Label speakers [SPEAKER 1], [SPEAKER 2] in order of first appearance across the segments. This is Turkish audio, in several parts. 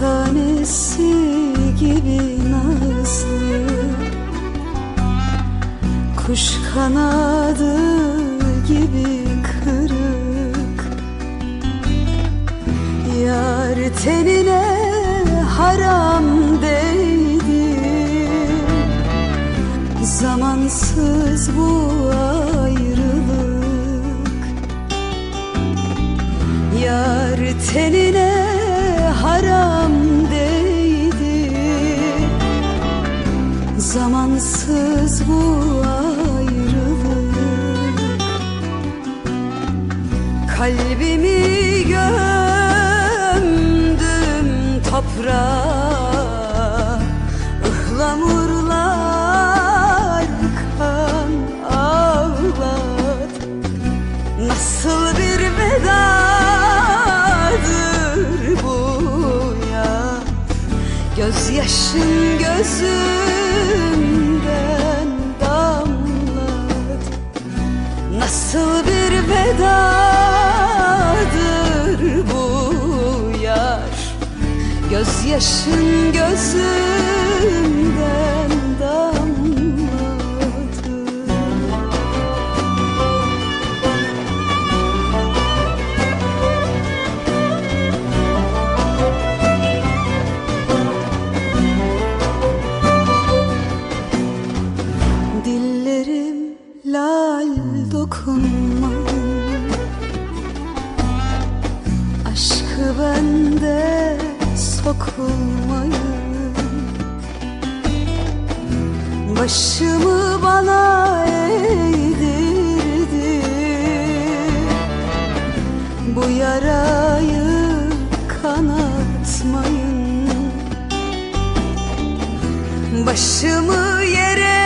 [SPEAKER 1] tanesi gibi nazlı. Kuş kanadı gibi kırık. Yar tenine haram değdi. Zamansız bu ayrılık. Yar tenine Zamansız bu ayrılık. Kalbimi gömdüm toprağa Gözyaşın gözümden damlat Nasıl bir vedadır bu yar? Gözyaşın gözümden lal dokunmayın. Aşkı bende sokulmayın. Başımı bana eğdirdi. Bu yarayı kanatmayın. Başımı yere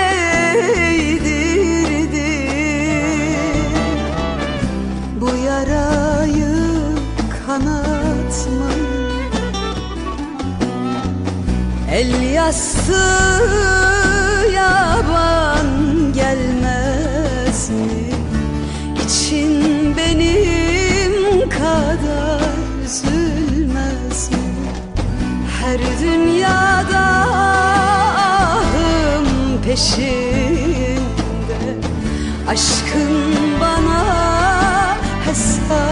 [SPEAKER 1] El yastığı yaban gelmez mi? İçin benim kadar üzülmez mi? Her dünyada ahım peşinde Aşkın bana hesap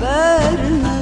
[SPEAKER 1] verme.